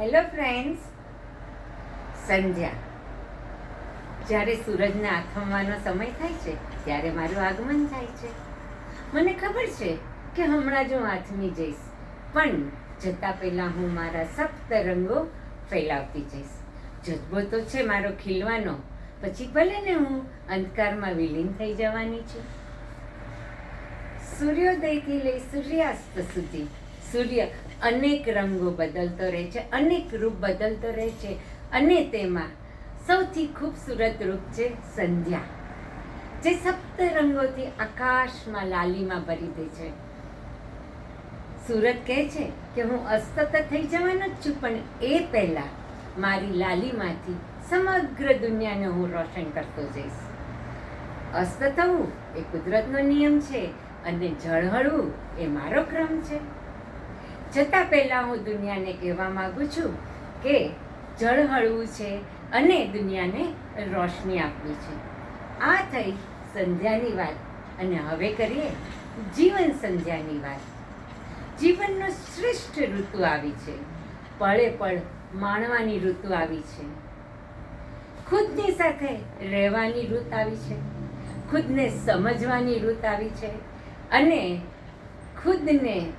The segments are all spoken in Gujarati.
હેલો ફ્રેન્ડ્સ સંધ્યા. જ્યારે સૂરજના આથમવાનો સમય થાય છે, ત્યારે મારું આગમન થાય છે. મને ખબર છે કે હમણાં જ હું આથમી જઈશ, પણ જતાં પહેલાં હું મારા સપ્ત રંગો ફેલાવતી જઈશ. જજ્બો તો છે મારો ખીલવાનો, પછી ભલે ને હું અંધકારમાં વિલીન થઈ જવાની છું. સૂર્યોદયથી લઈ સૂર્યાસ્ત સુધી, સૂર્ય અનેક રંગો બદલતો રહે છે, અનેક રૂપ બદલતો રહે છે અને તેમાં સૌથી ખૂબસૂરત રૂપ છે સંધ્યા, જે સપ્ત રંગોથી આકાશમાં લાલીમાં ભરી દે છે. સુરત કહે છે કે હું અસ્ત થઈ જવાનો જ છું, પણ એ પહેલાં મારી લાલીમાંથી સમગ્ર દુનિયાને હું રોશન કરતો જઈશ. અસ્ત થવું એ કુદરતનો નિયમ છે અને ઝળહળવું એ મારો ક્રમ છે. છતાં પહેલાં હું દુનિયાને કહેવા માગું છું કે જળ હળવું છે અને દુનિયાને રોશની આપવી છે. આ થઈ સંધ્યાની વાત. અને હવે કરીએ જીવન સંધ્યાની વાત. જીવનનો શ્રેષ્ઠ ઋતુ આવી છે. પળે પળ માણવાની ઋતુ આવી છે. ખુદની સાથે રહેવાની ઋત આવી છે. ખુદને સમજવાની ઋત આવી છે. અને ખુદને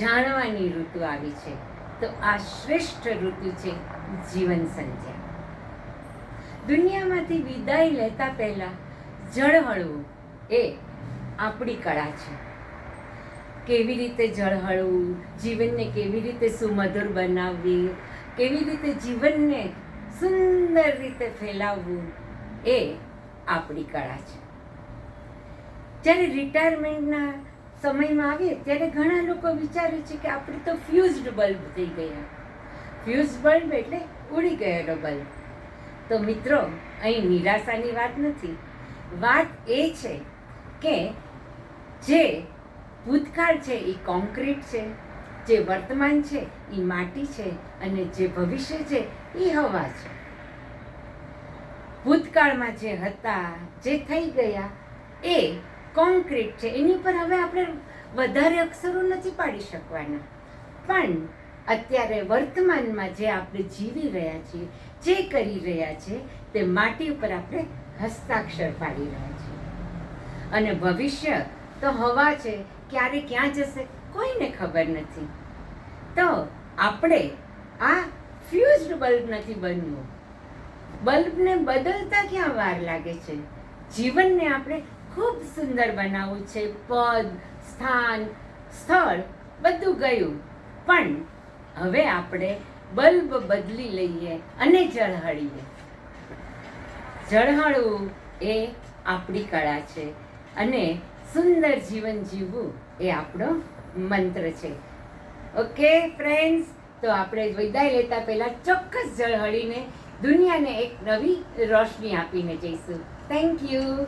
જાણવાની ઋતુ આવી છે. તો આ શ્રેષ્ઠ ઋતુ છે જીવન સંધ્યા. દુનિયામાંથી વિદાય લેતા પહેલાં જળહળવું એ આપણી કળા છે. કેવી રીતે જળહળવું, જીવનને કેવી રીતે સુમધુર બનાવવી, કેવી રીતે જીવનને સુંદર રીતે ફેલાવવું એ આપણી કળા છે. જ્યારે રિટાયરમેન્ટના સમયમાં આવીએ ત્યારે ઘણા લોકો વિચારે છે કે આપણે તો ફ્યુઝડ બલ્બ થઈ ગયા. ફ્યુઝ બલ્બ એટલે ઉડી ગયેલો બલ્બ તો મિત્રો, અહીં નિરાશાની વાત નથી. વાત એ છે કે જે ભૂતકાળ છે એ કોન્ક્રીટ છે, જે વર્તમાન છે એ માટી છે અને જે ભવિષ્ય છે એ હવા છે. ભૂતકાળમાં જે હતા, જે થઈ ગયા, એ કોન્ક્રીટ છે. એની પર હવે આપણે વધારે અક્ષરો નથી પાડી શકવાના. પણ અત્યારે વર્તમાનમાં જે આપણે જીવી રહ્યા છીએ, જે કરી રહ્યા છીએ, તે માટી ઉપર આપણે હસ્તાક્ષર પાડી રહ્યા છીએ. અને ભવિષ્ય તો હવા છે, ક્યારે ક્યાં જશે, કોઈને ખબર નથી. તો આપણે આ ફ્યુઝડ બલ્બ નથી બનવું. બલ્બને બદલતા ક્યાં વાર લાગે છે? જીવનને આપણે ખૂબ સુંદર બનાવવું છે. પદ, સ્થાન, સ્થળ બધું ગયું. પણ હવે આપણે બલ્બ બદલી લઈએ અને ઝળહળીએ. ઝળહળવું એ આપણી કળા છે અને સુંદર જીવન જીવવું એ આપણો મંત્ર છે. Okay, friends? તો આપણે વિદાય લેતા પહેલાં ચોક્કસ ઝળહળીને દુનિયાને એક નવી રોશની આપીને જઈશું. Thank you.